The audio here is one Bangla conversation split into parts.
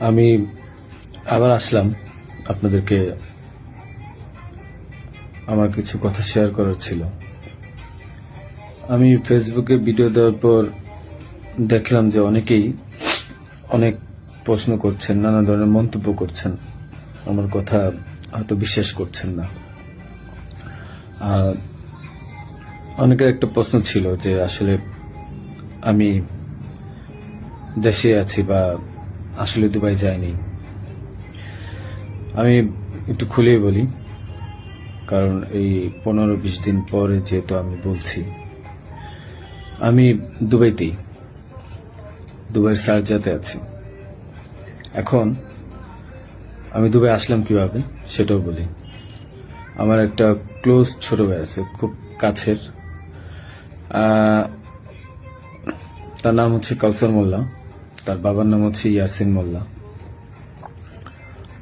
আমি আবার আসলাম আপনাদেরকে আমার কিছু কথা শেয়ার করার ছিল। আমি ফেসবুকে ভিডিও দেওয়ার পর দেখলাম যে অনেকেই অনেক প্রশ্ন করছেন, নানা ধরনের মন্তব্য করছেন। আমার কথা হয়তো বিশ্বাস করছেন না। অনেকের একটা প্রশ্ন ছিল যে আসলে আমি দেশে আছি বা আসলে দুবাই যায়নি। আমি একটু খুলেই বলি, কারণ এই পনেরো বিশ দিন পরে যেহেতু আমি বলছি, আমি দুবাইতেই, দুবাইয়ের সার্জাতে আছি। এখন আমি দুবাই আসলাম কীভাবে সেটাও বলি। আমার একটা ক্লোজ ছোট ভাই আছে, খুব কাছের তার নাম হচ্ছে কাউসার মোল্লা। তার বাবার নাম হচ্ছে ইয়াসিন মোল্লা।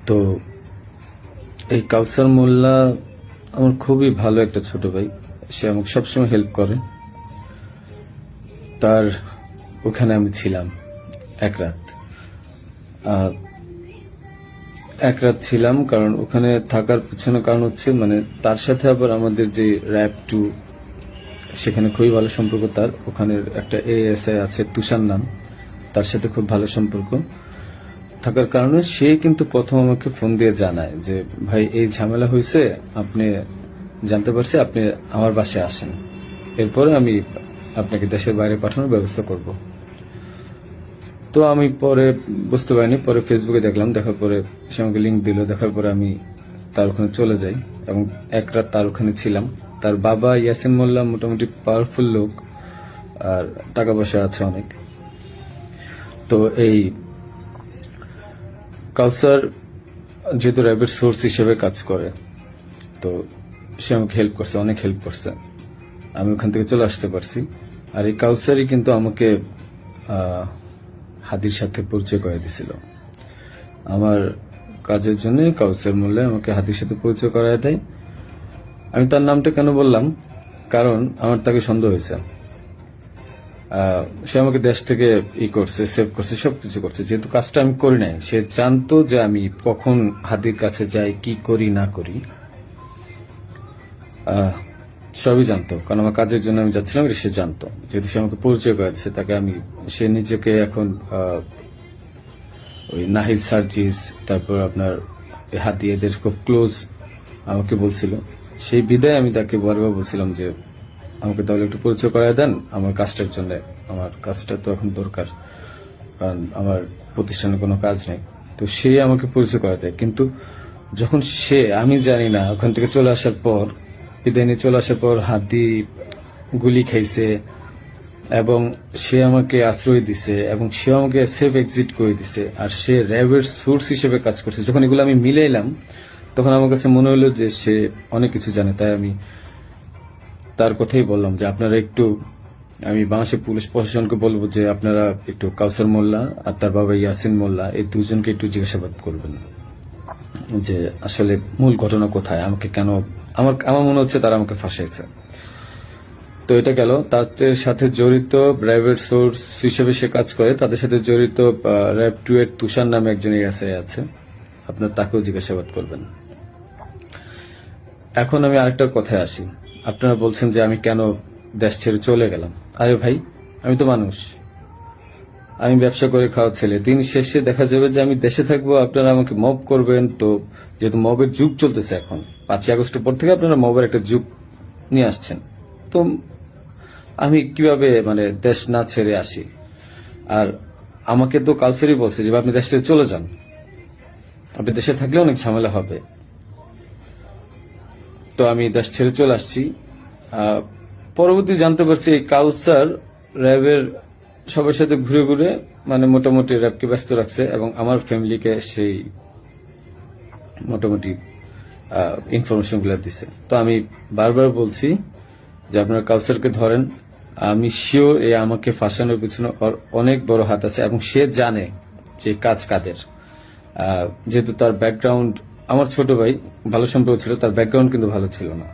তো এই কাউসার মোল্লা আমার খুবই ভালো একটা ছোট ভাই। সে আমাকে সবসময় হেল্প করে। তার ওখানে আমি ছিলাম এক রাত। এক রাত ছিলাম কারণ ওখানে থাকার পিছনে কারণ হচ্ছে মানে তার সাথে আবার আমাদের যে র্যাপ টু সেখানে খুবই ভালো সম্পর্ক তার। ওখানে একটা এএসআই আছে, তুষার নাম। তার সাথে খুব ভালো সম্পর্ক। থাকার কারণে সে কিন্তু প্রথম আমাকে ফোন দিয়ে জানায় যে, ভাই, এই ঝামেলা হয়েছে আপনি জানতে পারছি আপনি আমার বাসায় আসেন। এরপরে আমি আপনাকে দেশের বাইরে পাঠানোর ব্যবস্থা করব। তো আমি পরে বুঝতে পারিনি, পরে ফেসবুকে দেখলাম, দেখার পরে সে আমাকে লিঙ্ক দিল, দেখার পরে আমি তার ওখানে চলে যাই এবং এক রাত তার ওখানে ছিলাম। তার বাবা ইয়াসিন মোল্লা, মোটামুটি পাওয়ারফুল লোক, আর টাকা পয়সা আছে অনেক। তো এই কাউসার যেহেতু র্যাবের সোর্স হিসেবে কাজ করে, তো সে আমাকে হেল্প করছে, অনেক হেল্প করছে। আমি ওখান থেকে চলে আসতে পারছি। আর এই কাউসারই কিন্তু আমাকে হাদির সাথে পরিচয় করে দিছিল। আমার কাজের জন্য কাউসার মূল্যে আমাকে হাদির সাথে পরিচয় করায় দেয়। আমি তার নামটা কেন বললাম? কারণ আমার তাকে সন্দেহ হয়েছে। সে আমাকে দেশ থেকে ই করছে সেভ করছে, সবকিছু করছে। যেহেতু কাজটা আমি করি নাই, সে জানতো যে আমি কখন হাতির কাছে যাই, কি করি, না করি। সবই জানতো। কারণ আমার কাজের জন্য আমি যাচ্ছিলাম সে জানতো। যেহেতু সে আমাকে পরিচয় করেছে, তাকে আমি, সে নিজেকে এখন ওই নাহিদ সার্জিস, তারপর আপনার হাতি এদের খুব ক্লোজ আমাকে বলছিল। সেই বিদায় আমি তাকে বারবার বলছিলাম যে আমাকে তাহলে একটু পরিচয় করায় দেন। আমার কাজটার জন্য। আমার কাজটা তো এখন দরকার। কারণ আমার প্রতিষ্ঠানে কোনো কাজ নেই। তো সে আমাকে পরিচয় করা দেয়। কিন্তু যখন সে, আমি জানি না, ওখান থেকে চলে আসার পর নিয়ে চলে আসার পর হাতি গুলি খাইছে এবং সে আমাকে আশ্রয় দিছে এবং সে আমাকে সেফ এক্সিট করে দিছে। আর সে র্যাবের সোর্স হিসেবে কাজ করছে। যখন এগুলো আমি মিলাইলাম, তখন আমার কাছে মনে হলো যে সে অনেক কিছু জানে। তাই আমি তার কথাই বললাম যে আপনারা একটু, আমি বাংলাদেশের পুলিশ প্রশাসনকে বলব যে আপনারা একটু কাউসার মোল্লা আর তার বাবা ইয়াসিন মোল্লা, এই দুজনকে একটু জিজ্ঞাসাবাদ করবেন যে আসলে মূল ঘটনা কোথায়, আমাকে কেন, আমার আমার মনে হচ্ছে তারা আমাকে ফাঁসাইছে তো এটা গেল তাদের সাথে জড়িত প্রাইভেট সোর্স হিসেবে সে কাজ করে, তাদের সাথে জড়িত র্যাব টু এর তুষার নামে একজন এসআই আছে, আপনার তাকেও জিজ্ঞাসাবাদ করবেন। এখন আমি আরেকটা কথায় আসি। আপনারা বলছেন যে আমি কেন দেশ ছেড়ে চলে গেলাম। আরে ভাই, আমি তো মানুষ। আমি ব্যবসা করে খাওয়া ছেলে। দিন শেষে দেখা যাবে যে আমি দেশে থাকব, আপনারা আমাকে মব করবেন। তো যেহেতু মবের যুগ চলতেছে এখন, পাঁচই আগস্টের পর থেকে আপনারা মবের একটা যুগ নিয়ে আসছেন। তো আমি কীভাবে মানে দেশ না ছেড়ে আসি? আর আমাকে তো কালচারই বলছে যে আপনি দেশ ছেড়ে চলে যান। আপনি দেশে থাকলে অনেক ঝামেলা হবে। তো আমি দেশ ছেড়ে চলে আসছি। পরবর্তী জানতে পারছি এই কাউসার র্যাবের সবার সাথে ঘুরে ঘুরে মানে মোটামুটি র্যাবকে ব্যস্ত রাখছে এবং আমার ফ্যামিলিকে সেই মোটামুটি ইনফরমেশনগুলো দিছে। তো আমি বারবার বলছি যে আপনারা কাউসারকে ধরেন। আমি শিওর এ আমাকে ফাঁসানোর পিছনে অনেক বড় হাত আছে এবং সে জানে যে কাজ কাদের। যেহেতু তার ব্যাকগ্রাউন্ড আমার ছোট ভাই ভালো সম্পর্ক ছিল তার ব্যাকগ্রাউন্ড কিন্তু ভালো ছিল না।